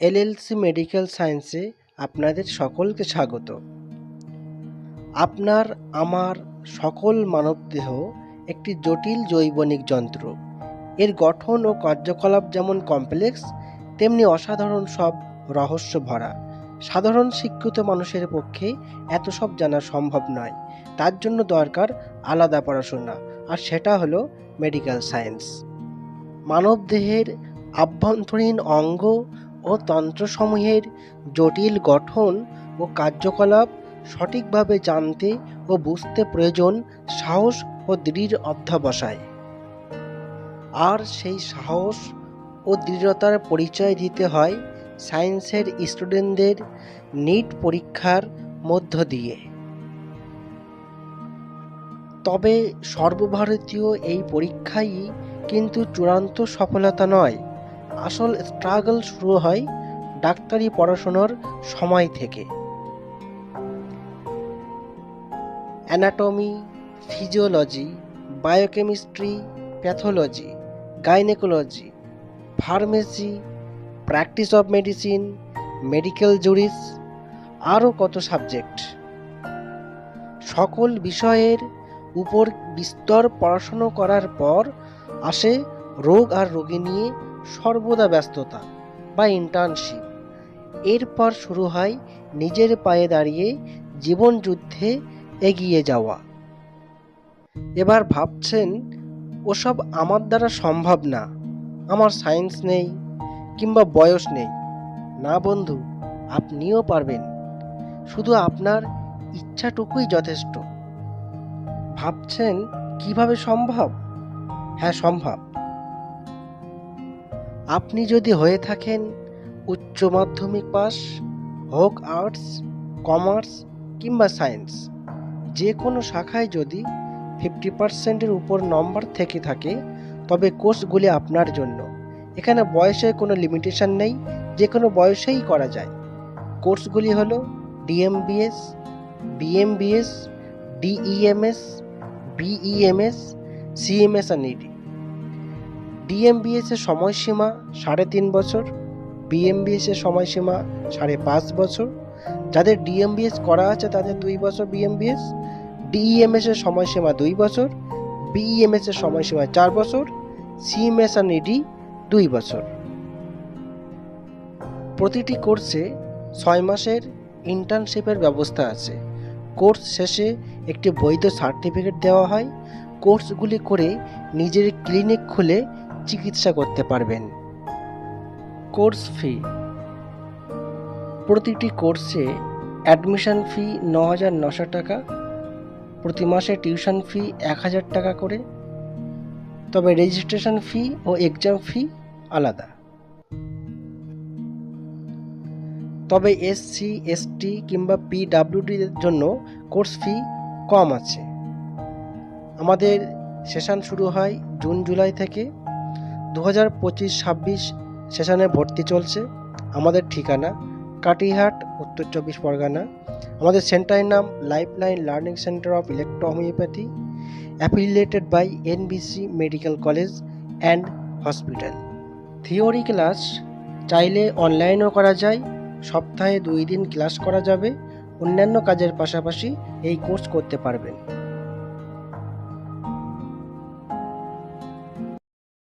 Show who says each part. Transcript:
Speaker 1: LLC medical সায়েন্সে আপনাদের সকলকে স্বাগত। আপনার, আমার সকল মানবদেহ একটি জটিল জৈবনিক যন্ত্র। এর গঠন ও কার্যকলাপ যেমন কমপ্লেক্স, তেমনি অসাধারণ সব রহস্য ভরা সাধারণ শিক্ষিত মানুষের পক্ষে এত সব জানা সম্ভব নয়। তার জন্য দরকার আলাদা পড়াশোনা, আর সেটা হলো মেডিকেল সায়েন্স। মানবদেহের আভ্যন্তরীণ অঙ্গ ও তন্ত্রসমূহের জটিল গঠন ও কার্যকলাপ সঠিকভাবে জানতে ও বুঝতে প্রয়োজন সাহস ও দৃঢ় অধ্যবসায়। আর সেই সাহস ও দৃঢ়তার পরিচয় দিতে হয় সায়েন্সের স্টুডেন্টদের নিট পরীক্ষার মধ্য দিয়ে। তবে সর্বভারতীয় এই পরীক্ষাই কিন্তু চূড়ান্ত সফলতা নয়। আসল স্ট্রাগল শুরু হয় ডাক্তারি পড়াশোনার সময় থেকে। Anatomy physiology biochemistry pathology gynaecology pharmacy practice of medicine medical জুরিস আরও কত সাবজেক্ট সকল বিষয়ের উপর বিস্তর পড়াশুনো করার পর আসে রোগ আর রোগী নিয়ে সর্বদা ব্যস্ততা বা ইন্টার্নশিপ এরপর শুরু হয় নিজের পায়ে দাঁড়িয়ে জীবন যুদ্ধে এগিয়ে যাওয়া। এবার ভাবছেন, ওসব আমার দ্বারা সম্ভব না। আমার সায়েন্স নেই কিংবা বয়স নেই। না বন্ধু, আপনিও পারবেন। শুধু আপনার ইচ্ছাটুকুই যথেষ্ট। ভাবছেন, কীভাবে সম্ভব? হ্যাঁ সম্ভব। আপনি যদি হয়ে থাকেন, উচ্চ মাধ্যমিক পাস, হোক আর্টস, কমার্স কিংবা সায়েন্স, যে কোনো শাখায় যদি ফিফটি পার্সেন্টের উপর নম্বর থেকে থাকে, তবে কোর্সগুলি আপনার জন্য। এখানে বয়সের কোনো লিমিটেশন নেই, যে কোনো বয়সেই করা যায়। কোর্সগুলি হলো ডিএমবিএস বিএমবিএস ডিইএমএস বিইএমএস সিএমএস আর ইডি ডিএমবিএস এর সময়সীমা সাড়ে তিন বছর বিএমবিএস এর সময়সীমা সাড়ে পাঁচ বছর। যাদের ডিএমবিএস করা আছে তাদের দুই বছর বিএমবিএস ডিইএমএস এর সময়সীমা দুই বছর বিইএমএস এর সময়সীমা চার বছর সিএমএস আর ইডি দুই বছর। প্রতিটি কোর্সে ছয় মাসের ইন্টার্নশিপের ব্যবস্থা আছে। কোর্স শেষে একটি বৈধ সার্টিফিকেট দেওয়া হয়। কোর্সগুলি করে নিজের ক্লিনিক খুলে চিকিৎসা করতে পারবেন। Course fee. প্রতিটি কোর্সে অ্যাডমিশন ফি ন হাজার নশো টাকা, প্রতি মাসে টিউশন ফি এক হাজার টাকা করে। তবে রেজিস্ট্রেশন ফি ও এক্সাম ফি আলাদা। তবে এসসি এসটি কিংবা পিডাব্লিউডির জন্য কোর্স ফি কম আছে। আমাদের সেশন শুরু হয় জুন, জুলাই থেকে। দু হাজার পঁচিশ ছাব্বিশ সেশনে ভর্তি চলছে। আমাদের ঠিকানা কাটিহাট, উত্তর চব্বিশ পরগনা। আমাদের সেন্টারের নাম life line learning centre of electro homoeopathy affiliated by NBC medical college and hospital. Theory class চাইলে অনলাইনও করা যায়, সপ্তাহে দুই দিন ক্লাস করা যাবে। অন্যান্য কাজের পাশাপাশি এই কোর্স করতে পারবেন।